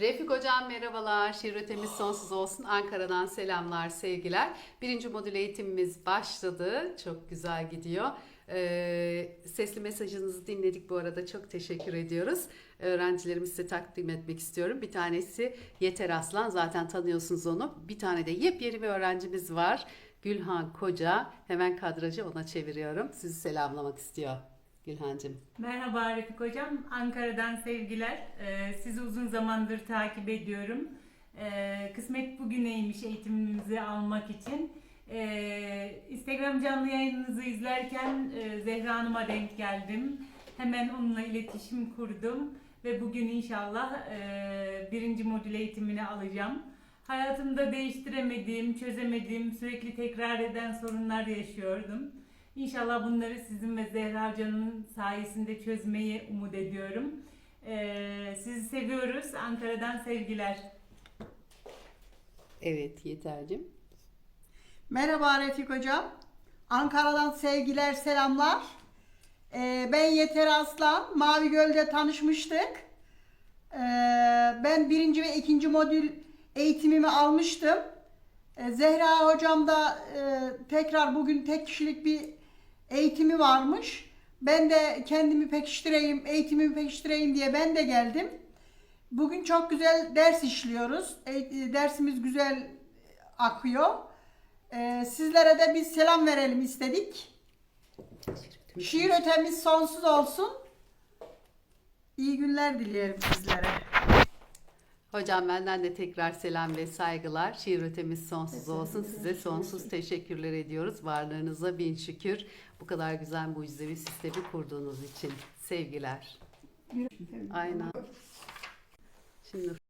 Refik Hocam merhabalar. Şiir ötemiz sonsuz olsun. Ankara'dan selamlar, sevgiler. Birinci modül eğitimimiz başladı. Çok güzel gidiyor. Ee, sesli mesajınızı dinledik bu arada. Çok teşekkür ediyoruz. Öğrencilerimi takdim etmek istiyorum. Bir tanesi Yeter Aslan. Zaten tanıyorsunuz onu. Bir tane de yepyeni bir öğrencimiz var. Gülhan Koca. Hemen kadrajı ona çeviriyorum. Sizi selamlamak istiyor Gülhancığım. Merhaba Refik Hocam, Ankara'dan sevgiler. Ee, sizi uzun zamandır takip ediyorum. Ee, kısmet bugüneymiş eğitimimizi almak için. Ee, Instagram canlı yayınınızı izlerken e, Zehra Hanım'a denk geldim. Hemen onunla iletişim kurdum ve bugün inşallah e, birinci modül eğitimini alacağım. Hayatımda değiştiremediğim, çözemediğim, sürekli tekrar eden sorunlar yaşıyordum. İnşallah bunları sizin ve Zehra Hoca'nın sayesinde çözmeyi umut ediyorum. Ee, sizi seviyoruz. Ankara'dan sevgiler. Evet Yeter'cim. Merhaba Refik Hocam. Ankara'dan sevgiler, selamlar. Ee, ben Yeter Aslan. Mavi Göl'de tanışmıştık. Ee, ben birinci ve ikinci modül eğitimimi almıştım. Ee, Zehra Hocam da e, tekrar bugün tek kişilik bir eğitimi varmış. Ben de kendimi pekiştireyim, eğitimimi pekiştireyim diye ben de geldim. Bugün çok güzel ders işliyoruz. E, dersimiz güzel akıyor. Ee, sizlere de bir selam verelim istedik. Şiir ötemiz sonsuz olsun. İyi günler dilerim sizlere. Hocam benden de tekrar selam ve saygılar. Şiir ötemiz sonsuz olsun. Size sonsuz teşekkürler ediyoruz. Varlığınıza bin şükür. Bu kadar güzel mucizevi sistemi kurduğunuz için. Sevgiler. Aynen. Şimdi